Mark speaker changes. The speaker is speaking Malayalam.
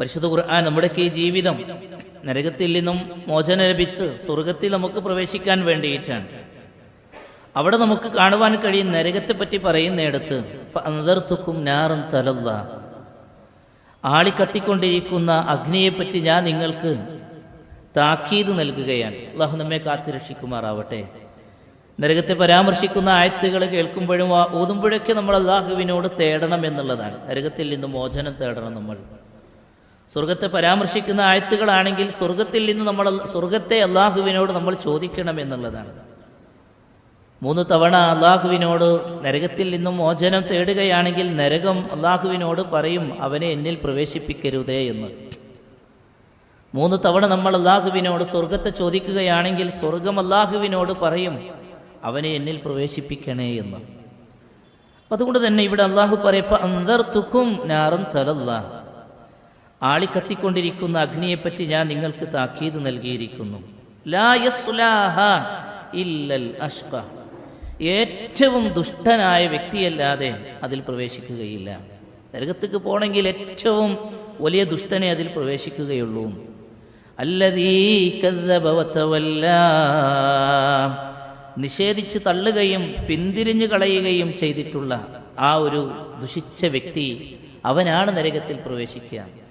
Speaker 1: പരിശുദ്ധ ഖുർആൻ നമ്മുടെയൊക്കെ ഈ ജീവിതം നരകത്തിൽ നിന്നും മോചനം ലഭിച്ച് സ്വർഗത്തിൽ നമുക്ക് പ്രവേശിക്കാൻ വേണ്ടിയിട്ടാണ്. അവിടെ നമുക്ക് കാണുവാൻ കഴിയും നരകത്തെ പറ്റി പറയുന്നിടത്ത് അന്തർത്തുക്കും ഞാറും തലല്ല. ആളിക്കത്തിക്കൊണ്ടിരിക്കുന്ന അഗ്നിയെപ്പറ്റി ഞാൻ നിങ്ങൾക്ക് താക്കീത് നൽകുകയാണ്. അള്ളാഹു നമ്മെ കാത്തുരക്ഷിക്കുമാറാവട്ടെ നരകത്തെ പരാമർശിക്കുന്ന ആയത്തുകൾ കേൾക്കുമ്പോഴും ഓതുമ്പോഴൊക്കെ നമ്മൾ അള്ളാഹുവിനോട് തേടണം എന്നുള്ളതാണ്. നരകത്തിൽ നിന്ന് മോചനം തേടണം നമ്മൾ. സ്വർഗത്തെ പരാമർശിക്കുന്ന ആയത്തുകളാണെങ്കിൽ സ്വർഗത്തിൽ നിന്ന് നമ്മൾ സ്വർഗത്തെ അള്ളാഹുവിനോട് നമ്മൾ ചോദിക്കണം എന്നുള്ളതാണ്. മൂന്ന് തവണ അള്ളാഹുവിനോട് നരകത്തിൽ നിന്നും മോചനം തേടുകയാണെങ്കിൽ നരകം അള്ളാഹുവിനോട് പറയും അവനെ എന്നിൽ പ്രവേശിപ്പിക്കരുതേ എന്ന്. മൂന്ന് തവണ നമ്മൾ അള്ളാഹുവിനോട് സ്വർഗത്തെ ചോദിക്കുകയാണെങ്കിൽ സ്വർഗം അള്ളാഹുവിനോട് പറയും അവനെ എന്നിൽ പ്രവേശിപ്പിക്കണേ എന്ന്. അതുകൊണ്ട് തന്നെ ഇവിടെ അള്ളാഹു പറയും നാറൻ തലല്ല ആളിക്കത്തിക്കൊണ്ടിരിക്കുന്ന അഗ്നിയെപ്പറ്റി ഞാൻ നിങ്ങൾക്ക് താക്കീത് നൽകിയിരിക്കുന്നു. ഇല്ലൽ ഏറ്റവും ദുഷ്ടനായ വ്യക്തിയല്ലാതെ അതിൽ പ്രവേശിക്കുകയില്ല. നരകത്തേക്ക് പോണെങ്കിൽ ഏറ്റവും വലിയ ദുഷ്ടനെ അതിൽ പ്രവേശിക്കുകയുള്ളൂ. നിഷേധിച്ച് തള്ളുകയും പിന്തിരിഞ്ഞു കളയുകയും ചെയ്തിട്ടുള്ള ആ ഒരു ദുഷിച്ച വ്യക്തി അവനാണ് നരകത്തിൽ പ്രവേശിക്കുക.